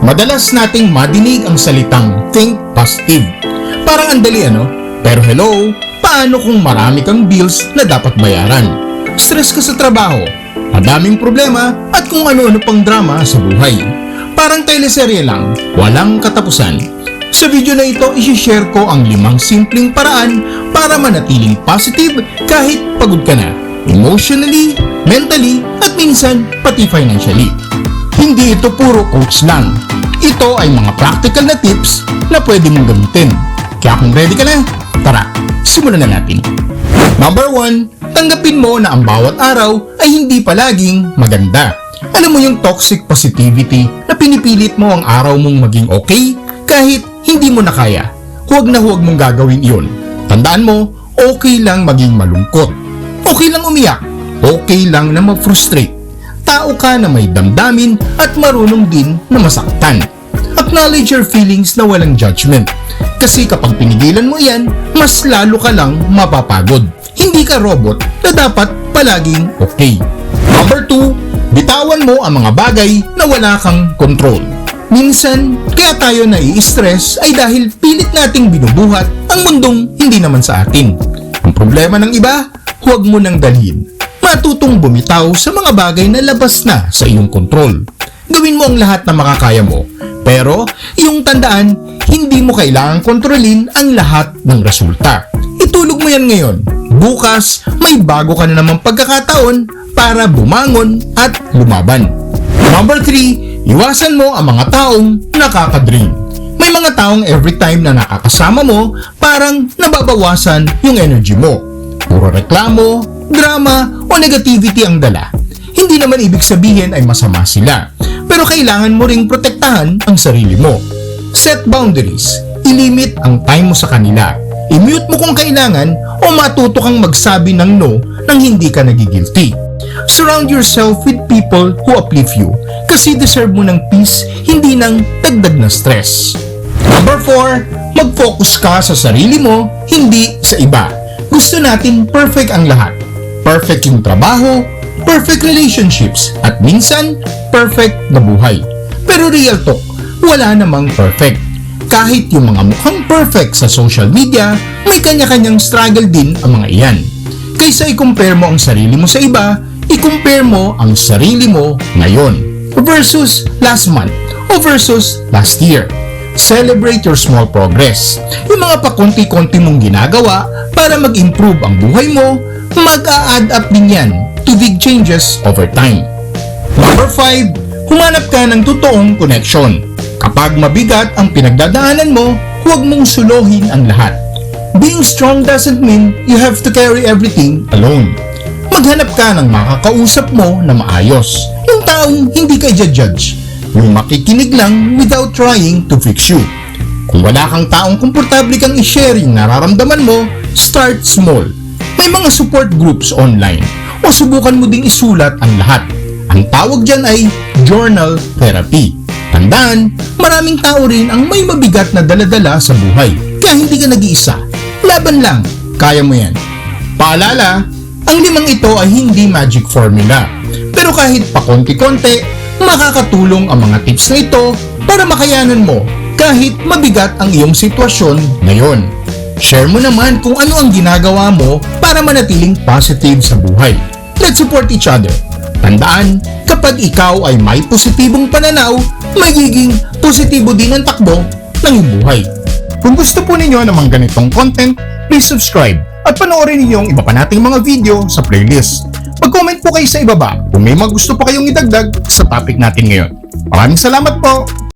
Madalas nating madinig ang salitang think positive. Parang ang dali ano? Pero hello, paano kung marami kang bills na dapat bayaran? Stress ka sa trabaho, madaming problema at kung ano-ano pang drama sa buhay. Parang teleserye lang, walang katapusan. Sa video na ito, isishare ko ang limang simpleng paraan para manatiling positive kahit pagod ka na. Emotionally, mentally, at minsan pati financially. Hindi ito puro quotes lang. Ito ay mga practical na tips na pwede mong gamitin. Kaya kung ready ka na, tara, simulan na natin. Number 1, tanggapin mo na ang bawat araw ay hindi palaging maganda. Alam mo yung toxic positivity na pinipilit mo ang araw mong maging okay kahit hindi mo na kaya. Huwag na huwag mong gagawin iyon. Tandaan mo, okay lang maging malungkot. Okay lang umiyak. Okay lang na ma-frustrate. Tao ka na may damdamin at marunong din na masaktan. Acknowledge your feelings na walang judgment. Kasi kapag pinigilan mo yan, mas lalo ka lang mapapagod. Hindi ka robot na dapat palaging okay. Number 2, bitawan mo ang mga bagay na wala kang control. Minsan, kaya tayo nai-stress ay dahil pilit nating binubuhat ang mundong hindi naman sa atin. Ang problema ng iba, huwag mo nang dalhin. Matutong bumitaw sa mga bagay na labas na sa iyong kontrol. Gawin mo ang lahat na makakaya mo. Pero, iyong tandaan, hindi mo kailangang kontrolin ang lahat ng resulta. Itulog mo yan ngayon. Bukas, may bago ka na namang pagkakataon para bumangon at lumaban. Number 3, iwasan mo ang mga taong nakakadrain. May mga taong every time na nakakasama mo, parang nababawasan yung energy mo. Puro reklamo, drama, o negativity ang dala. Hindi naman ibig sabihin ay masama sila, pero kailangan mo ring protektahan ang sarili mo. Set boundaries. Ilimit ang time mo sa kanila. I-mute mo kung kailangan o matuto kang magsabi ng no nang hindi ka nagigilty. Surround yourself with people who uplift you kasi deserve mo ng peace, hindi ng dagdag na stress. Number 4, mag-focus ka sa sarili mo, hindi sa iba. Gusto natin perfect ang lahat. Perfect yung trabaho, perfect relationships, at minsan, perfect na buhay. Pero real talk, wala namang perfect. Kahit yung mga mukhang perfect sa social media, may kanya-kanyang struggle din ang mga iyan. Kaysa i-compare mo ang sarili mo sa iba, i-compare mo ang sarili mo ngayon versus last month o versus last year. Celebrate your small progress. Yung mga pakunti-kunti mong ginagawa para mag-improve ang buhay mo, mag-a-add up din yan to big changes over time. Number 5, humanap ka ng totoong connection. Kapag mabigat ang pinagdadaanan mo, huwag mong suluhin ang lahat. Being strong doesn't mean you have to carry everything alone. Maghanap ka ng makakausap mo na maayos. Yung taong hindi ka judge Yung makikinig lang without trying to fix you. Kung wala kang taong komportable kang i-share yung nararamdaman mo, start small. May mga support groups online o subukan mo ding isulat ang lahat. Ang tawag dyan ay journal therapy. Tandaan, maraming tao rin ang may mabigat na daladala sa buhay. Kaya hindi ka nag-iisa. Laban lang, kaya mo yan. Paalala, ang limang ito ay hindi magic formula. Pero kahit pa konti-konti, makakatulong ang mga tips na ito para makayanan mo kahit mabigat ang iyong sitwasyon ngayon. Share mo naman kung ano ang ginagawa mo para manatiling positive sa buhay. Let's support each other. Tandaan, kapag ikaw ay may positibong pananaw, magiging positibo din ang takbo ng buhay. Kung gusto po ninyo ng mga ganitong content, please subscribe at panoorin ninyo ang iba pa nating mga video sa playlist. Mag-comment po kayo sa ibaba kung may mga gusto pa kayong idagdag sa topic natin ngayon. Maraming salamat po!